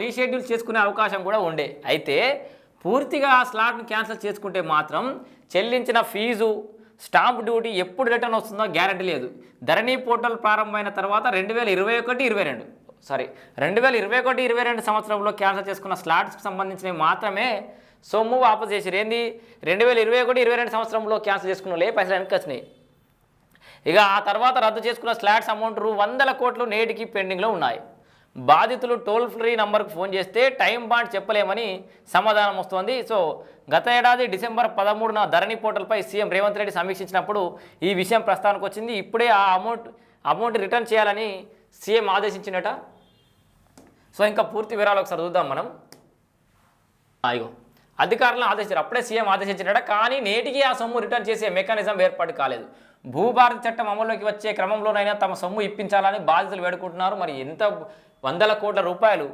Reschedule చేసుకునే అవకాశం కూడా ఉండే. అయితే పూర్తిగా ఆ స్లాట్ను క్యాన్సిల్ చేసుకుంటే మాత్రం చెల్లించిన ఫీజు స్టాంప్ డ్యూటీ ఎప్పుడు రిటర్న్ వస్తుందో గ్యారంటీ లేదు. ధరణి పోర్టల్ ప్రారంభమైన తర్వాత రెండు వేల ఇరవై ఒకటి ఇరవై రెండు సారీ రెండు వేల ఇరవై ఒకటి ఇరవై రెండు సంవత్సరంలో క్యాన్సిల్ చేసుకున్న స్లాట్స్కి సంబంధించినవి మాత్రమే సొమ్ము వాపస్ చేసారు ఏంది? రెండు వేల ఇరవై ఒకటి ఇరవై రెండు సంవత్సరంలో క్యాన్సిల్ చేసుకున్న లే పైసలు వెనక్కి వచ్చినాయి. ఇక ఆ తర్వాత రద్దు చేసుకున్న స్లాట్స్ అమౌంట్ రూ వందల కోట్లు నేటికి పెండింగ్లో ఉన్నాయి. బాధితులు టోల్ ఫ్రీ నంబర్కు ఫోన్ చేస్తే టైం బాండ్ చెప్పలేమని సమాధానం వస్తోంది. సో గత ఏడాది డిసెంబర్ పదమూడున ధరణి పోర్టల్పై సీఎం రేవంత్ రెడ్డి సమీక్షించినప్పుడు ఈ విషయం ప్రస్తావనకు వచ్చింది. ఇప్పుడే ఆ అమౌంట్ అమౌంట్ రిటర్న్ చేయాలని సీఎం ఆదేశించినట సో ఇంకా పూర్తి వివరాలు ఒకసారి చూద్దాం మనం. అయ్యో అధికారులను ఆదేశించారు. అప్పుడే సీఎం ఆదేశించినట కానీ నేటికి ఆ సొమ్ము రిటర్న్ చేసే మెకానిజం ఏర్పాటు కాలేదు. భూభారత చట్టం అమల్లోకి వచ్చే క్రమంలోనైనా తమ సొమ్ము ఇప్పించాలని బాధితులు వేడుకుంటున్నారు. మరి ఎంత వందల కోట్ల రూపాయలు